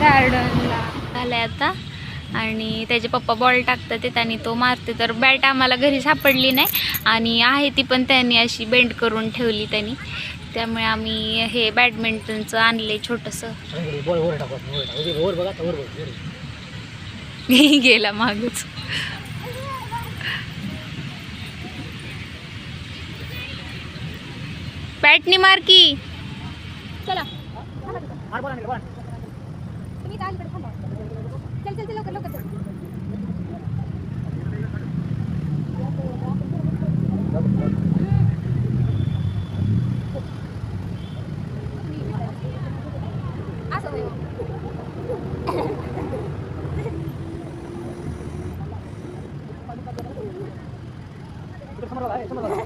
गार्डनला आलाय आता. आणि त्याचे पप्पा बॉल टाकतात ते आणि तो मारते तर बॅट आम्हाला घरी सापडली नाही. आणि आहे ती पण त्यांनी अशी बेंड करून ठेवली त्यांनी. त्यामुळे आम्ही हे बॅडमिंटनचं आणले छोटंसं. गेला मागच. बॅटनी मार की. चला. तुम्ही इथं अलीकडे थांबा. चल चल चल लवकर लवकर चल. असं होय. इकडे समोर बघा, हे समोर बघा.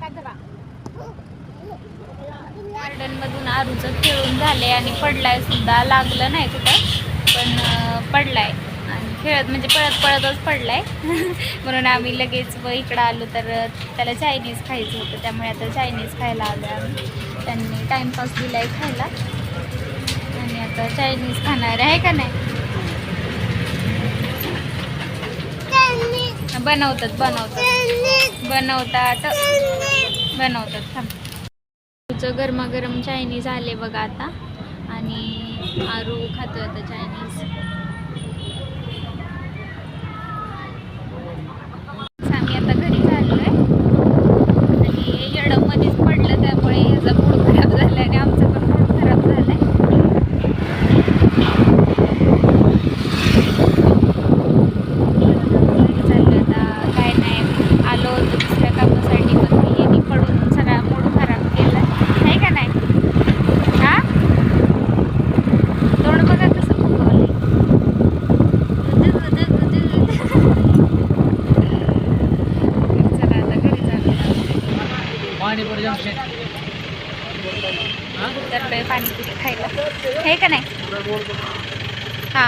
काय धरा. गार्डन मधून आरूचं खेळून झाले आणि पडलाय सुद्धा. लागलं नाही कुठं पण पडलाय. आणि खेळत म्हणजे पळत पळतच पडलाय. म्हणून आम्ही लगेच व इकडं आलो तर त्याला चायनीज खायचं होतं. त्यामुळे आता चायनीज खायला आलो आम्ही. त्यांनी टाइमपास दिलाय खायला. आणि आता चायनीज खाणार आहे का नाही? बनवतात बनवतात. बनवतात. बनवतात थांब. तुझं गरमागरम चायनीज आले बघा आता. आणि आरू खातो आता चायनीज आम्ही आता घरी झालोय आणि येडं मध्येच पडलं त्यामुळे ह्याचा मूड खराब झाला आणि आमचा पण मूड खराब झालाय घरी चाललोय आता काय नाही आलो होतो दुसऱ्या कामासाठी पण मी यांनी पडून सगळा मूड खराब केला आहे का नाही हा तोंड बघा कसं फुगवलंय. उदु, उदु, उदु, उदु. चला आता घरी चाललोय. पाणीपुरी जंक्शन. हा? पाणीपुरी खायला हे का नाही हा